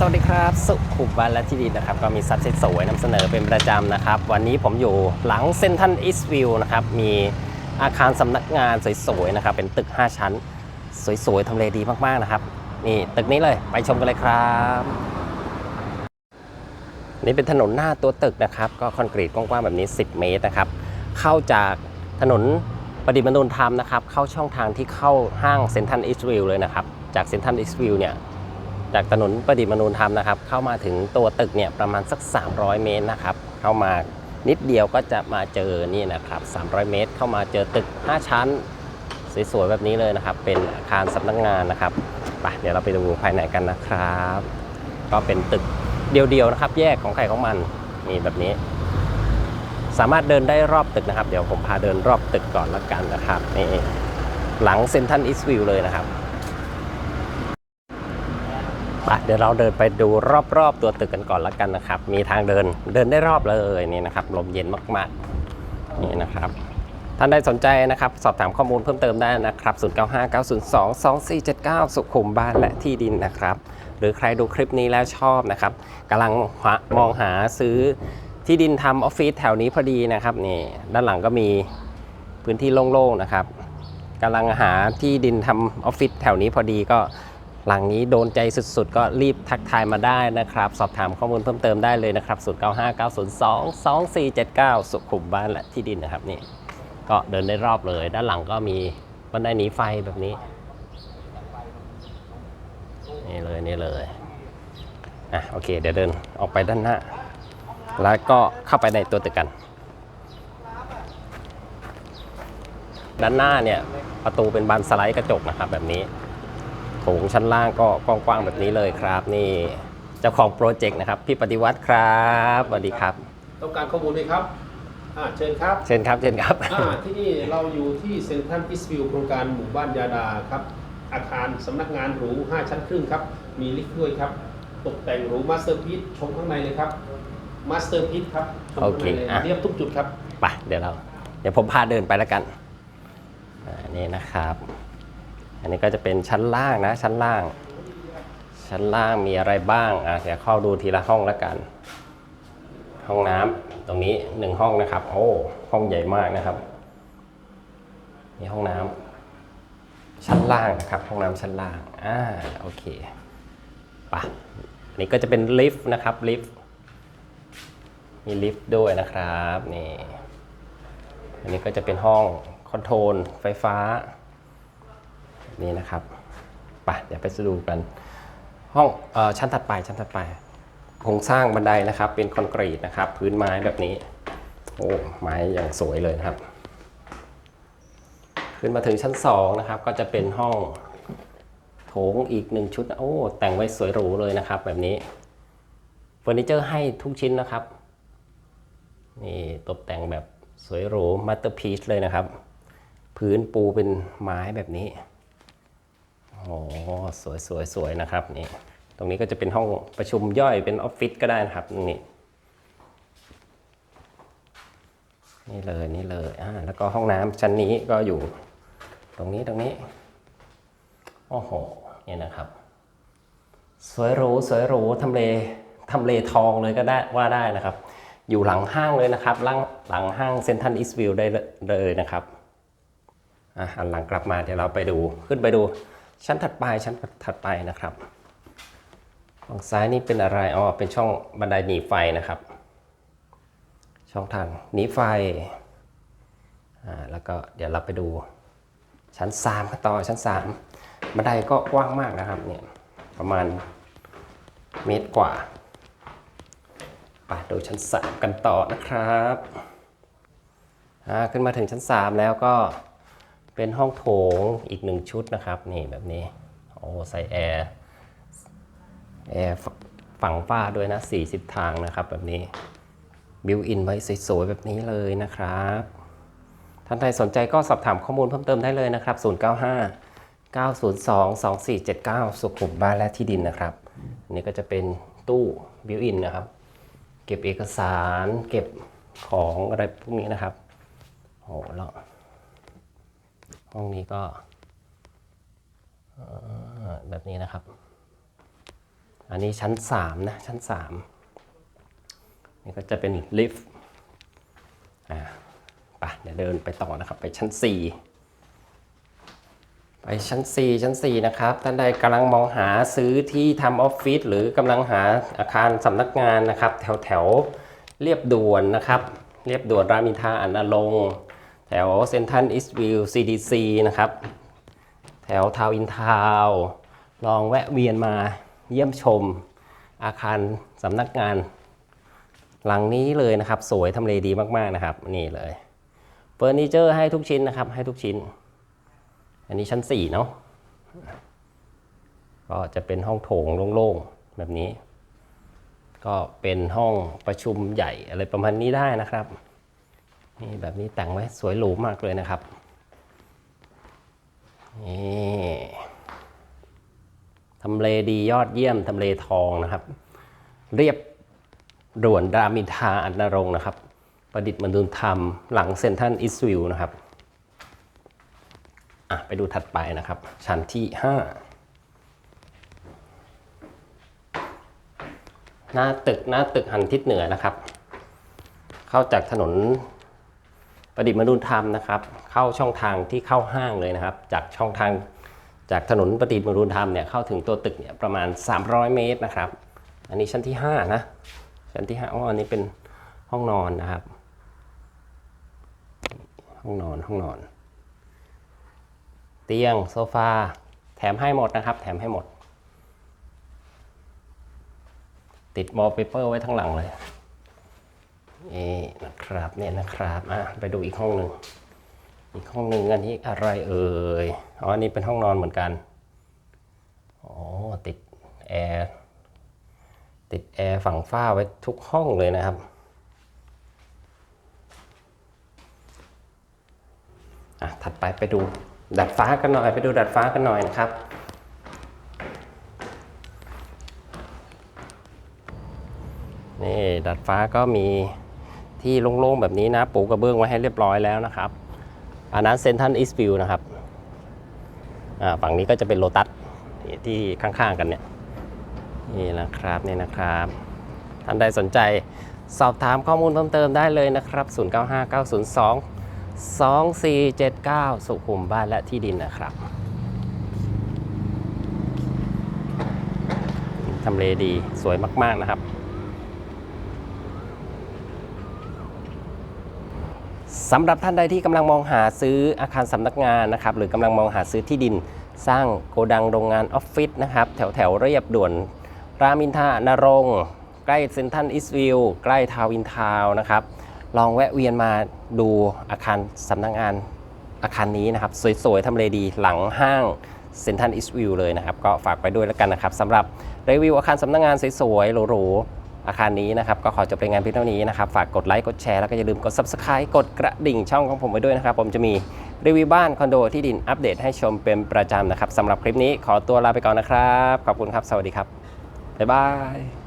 สวัสดีครับ สุขุมวันและที่ดีนะครับ ก็มีซับเซ็ตสวยนำเสนอเป็นประจำนะครับ วันนี้ผมอยู่หลังเซนทันอีสต์วิวนะครับ มีอาคารสำนักงานสวยๆนะครับ เป็นตึก 5 ชั้น สวยๆทำเลดีมากๆนะครับ นี่ตึกนี้เลยไปชมกันเลยครับ นี่เป็นถนนหน้าตัวตึกนะครับ ก็คอนกรีตกว้างๆแบบนี้ 10 เมตรนะครับ เข้าจากถนนประดิษฐ์มนุนธรรมนะครับ เข้าช่องทางที่เข้าห้างเซนทันอีสต์วิวเลยนะครับ จากเซนทันอีสต์วิวเนี่ย จากถนนประดิษฐ์มนูนธรรมนะครับ เข้ามาถึงตัวตึกเนี่ยประมาณสัก 300 เมตรนะครับ เข้ามานิดเดียวก็จะมาเจอนี่นะครับ 300 เมตร เข้ามาเจอตึก 5 ชั้นสวยๆแบบนี้เลยนะครับ เป็นอาคารสำนักงานนะครับไปเดี๋ยวเราไปดูภายในกันนะครับ ก็เป็นตึกเดียวๆนะครับ แยกของใครของมันนี่แบบนี้ สามารถเดินได้รอบตึกนะครับ เดี๋ยวผมพาเดินรอบตึกก่อนละกันนะครับนี่หลังเซนทันอีสต์วิวเลยนะครับ ไป เดี๋ยวเราเดินไปดูรอบๆ ตัวตึกกันก่อนละกันนะครับ มีทางเดินเดินได้รอบเลยนี่นะครับลมเย็นมากๆนี่นะครับท่านใดสนใจนะครับ สอบถามข้อมูลเพิ่มเติมได้นะครับ 0959022479 สุขุมบ้านและที่ดินนะครับ หรือใครดูคลิปนี้แล้วชอบนะครับกำลังมองหาซื้อที่ดินทำออฟฟิศแถวนี้พอดีนะครับนี่ด้านหลังก็มีพื้นที่โล่งๆนะครับกำลังหาที่ดินทำออฟฟิศแถวนี้พอดีก็ หลังนี้โดนใจสุดๆ ก็รีบทักทายมาได้นะครับ สอบถามข้อมูลเพิ่มเติมได้เลยนะครับ 0959022479 สุขุมบ้านและที่ดินนะครับนี่ก็เดินได้รอบเลย ด้านหลังก็มีบันไดหนีไฟแบบนี้ นี่เลยนี่เลยอะโอเค เดี๋ยวเดินออกไปด้านหน้า แล้วก็เข้าไปในตัวตึกกัน ด้านหน้าเนี่ยประตูเป็นบานสไลด์กระจกนะครับแบบนี้ ถงชั้นล่างก็กว้างๆแบบนี้เลยครับ นี่เจ้าของโปรเจกต์นะครับ พี่ปฏิวัติครับสวัสดีครับ ต้องการข้อมูลไหมครับอ่าเชิญครับเชิญครับเชิญครับ อ่าที่นี่เราอยู่ที่เซ็นทรัลอิสวิวโครงการหมู่บ้านยาดาครับ อาคารสำนักงานหรู 5 ชั้นครึ่งครับ มีลิฟต์ด้วยครับ ตกแต่งหรูมาสเตอร์พีซชมข้างในเลยครับมาสเตอร์พีซครับชมโอข้างเคในเลยอะ เรียบทุกจุดครับ ไปเดี๋ยวเรา เดี๋ยวผมพาเดินไปแล้วกันอ่านี่นะครับ อันนี้ก็จะเป็นชั้นล่างนะชั้นล่าง ชั้นล่างมีอะไรบ้างอะเดี๋ยวเข้าดูทีละห้องแล้วกัน ห้องน้ำตรงนี้หนึ่งห้องนะครับ โอ้ห้องใหญ่มากนะครับนี่ห้องน้ำชั้นล่างนะครับ ห้องน้ำชั้นล่างอ่าโอเคปะอันนี้ก็จะเป็นลิฟต์นะครับลิฟต์มีลิฟต์ด้วยนะครับนี่อันนี้ก็จะเป็นห้องคอนโทรลไฟฟ้า นี่นะครับไปเดี๋ยวไปดูกัน ห้องออชั้นถัดไปชั้นถัดไปโครงสร้างบันไดนะครับ เป็นคอนกรีตนะครับ พื้นไม้แบบนี้ โอ้ไม้อย่างสวยเลยนะครับ ขึ้นมาถึงชั้น2นะครับ ก็จะเป็นห้องโถงอีกหนึ่งชุดโอ้แต่งไว้สวยหรูเลยนะครับ แบบนี้เฟอร์นิเจอร์ให้ทุกชิ้นนะครับนี่ตกแต่งแบบสวยหรูมาสเตอร์พีซเลยนะครับ พื้นปูเป็นไม้แบบนี้ โอ้สวยสวยสวยนะครับนี่ตรงนี้ก็จะเป็นห้องประชุมย่อยเป็นออฟฟิศก็ได้นะครับนี่นี่เลยนี่เลยอ่าแล้วก็ห้องน้ำชั้นนี้ก็อยู่ ตรงนี้ตรงนี้โอ้โหเนี่ยนะครับ สวยหรูสวยหรูทำเลทำเลทองเลยก็ได้ว่าได้นะครับ อยู่หลังห้างเลยนะครับหลังหลังห้างเซนทันอีสต์วิวได้เลยนะครับอะหันหลังกลับมาเดี๋ยวเราไปดูขึ้นไปดู ชั้นถัดไปชั้นถัดไปนะครับฝั่งซ้ายนี่เป็นอะไรอ๋อเป็นช่องบันไดหนีไฟนะครับ ช่องทางหนีไฟอ่าแล้วก็เดี๋ยวเราไปดูชั้น3กันต่อชั้น 3 บันไดก็กว้างมากนะครับเนี่ยประมาณเมตรกว่าไปดูชั้น 3 กันต่อนะครับอ่าขึ้นมาถึงชั้น 3 แล้วก็ เป็นห้องโถงอีกหนึ่งชุดนะครับนี่แบบนี้โอ้ใส่แอร์แอร์ฝั่งฝ้าด้วยนะ40 ทางนะครับแบบนี้บิวอินไว้สวยๆแบบนี้เลยนะครับ ท่านใดสนใจก็สอบถามข้อมูลเพิ่มเติมได้เลยนะครับ 095 902 2479 สุขุมบ้านและที่ดินนะครับอันนี้ก็จะเป็นตู้บิวอินนะครับ เก็บเอกสารเก็บของอะไรพวกนี้นะครับโอ้แล้ว ห้องนี้ก็แบบนี้นะครับ อันนี้ชั้น3นะชั้น3นี่ก็จะเป็นลิฟต์อ่าไปเดี๋ยวเดินไปต่อนะครับไปชั้น 4 ไปชั้น 4 ชั้น 4 นะครับ ท่านใดกำลังมองหาซื้อที่ทำออฟฟิศหรือกำลังหาอาคารสำนักงานนะครับ แถวแถวเรียบด่วนนะครับ เรียบด่วนรามอินทราอนาลง แถวเซนทันอิสวิล CDC นะครับ แถวทาวอินทาวลองแวะเวียนมาเยี่ยมชมอาคารสำนักงาน หลังนี้เลยนะครับ สวยทำเลดีมากๆนะครับ นี่เลยเฟอร์นิเจอร์ให้ทุกชิ้นนะครับ ให้ทุกชิ้น อันนี้ชั้น 4 เนาะก็จะเป็นห้องโถงโล่งๆ แบบนี้ ก็เป็นห้องประชุมใหญ่อะไรประมาณนี้ได้นะครับ นี่แบบนี้แต่งไว้สวยหรูมากเลยนะครับนี่ทำเลดียอดเยี่ยมทำเลทองนะครับ เรียบด่วนรามินทาอันนรงนะครับ ประดิษฐ์มนุนธรรมหลังเซนทันอิสวิลนะครับอะไปดูถัดไปนะครับ ชั้นที่ 5 หน้าตึกหน้าตึกหันทิศเหนือนะครับ เข้าจากถนน ประดิษฐ์มนุนธรรมนะครับ เข้าช่องทางที่เข้าห้างเลยนะครับ จากช่องทางจากถนนประดิษฐ์มนุนธรรมเนี่ยเข้าถึงตัวตึกเนี่ยประมาณ 300 เมตรนะครับ อันนี้ชั้นที่ 5 นะ ชั้นที่5อ๋ออันนี้เป็นห้องนอนนะครับ ห้องนอนห้องนอน เตียงโซฟาแถมให้หมดนะครับ แถมให้หมด ติดวอลเปเปอร์ไว้ทั้งหลังเลย นี่นะครับเนี่ยนะครับอะไปดูอีกห้องหนึ่งอีกห้องหนึ่งอันนี้อะไรเอ่ยอ๋ออันนี้เป็นห้องนอนเหมือนกันอ๋อติดแอร์ติดแอร์ฝั่งฝ้าไว้ทุกห้องเลยนะครับอะถัดไปไปดูดัดฟ้ากันหน่อยไปดูดัดฟ้ากันหน่อยนะครับนี่ดัดฟ้าก็มี ที่โล่งๆแบบนี้นะปูกระเบื้องไว้ให้เรียบร้อยแล้วนะครับ อันนั้นเซนทันอิสฟิลนะครับฝั่งนี้ก็จะเป็นโลตัสที่ข้างๆกันเนี่ยนี่นะครับนี่นะครับท่านใดสนใจสอบถามข้อมูลเพิ่มเติมได้เลยนะครับ 095902 2479 สุขุมบ้านและที่ดินนะครับทำเลดีสวยมาก ๆ นะครับ สำหรับท่านใดที่กำลังมองหาซื้ออาคารสำนักงานนะครับหรือกำลังมองหาซื้อที่ดิน สร้างโกดังโรงงานออฟฟิศนะครับแถวแถวเรียบด่วน รามินทานรงใกล้เซนทันอิสวิลใกล้ทาวอินทาวนะครับลองแวะเวียนมาดูอาคารสำนักงานอาคารนี้นะครับสวยๆทำเลดีหลังห้างเซนทันอิสวิลเลยนะครับ ก็ฝากไปด้วยแล้วกันนะครับสำหรับรีวิวอาคารสำนักงานสวยๆหรูๆ อาคารนี้นะครับก็ขอจบรายงานเพียงเท่านี้นะครับฝากกดไลค์กดแชร์แล้วก็อย่าลืมกด Subscribe กดกระดิ่งช่องของผมไว้ด้วยนะครับ ผมจะมีรีวิวบ้านคอนโดที่ดินอัปเดตให้ชมเป็นประจำนะครับสำหรับคลิปนี้ขอตัวลาไปก่อนนะครับ ขอบคุณครับ สวัสดีครับบ๊ายบาย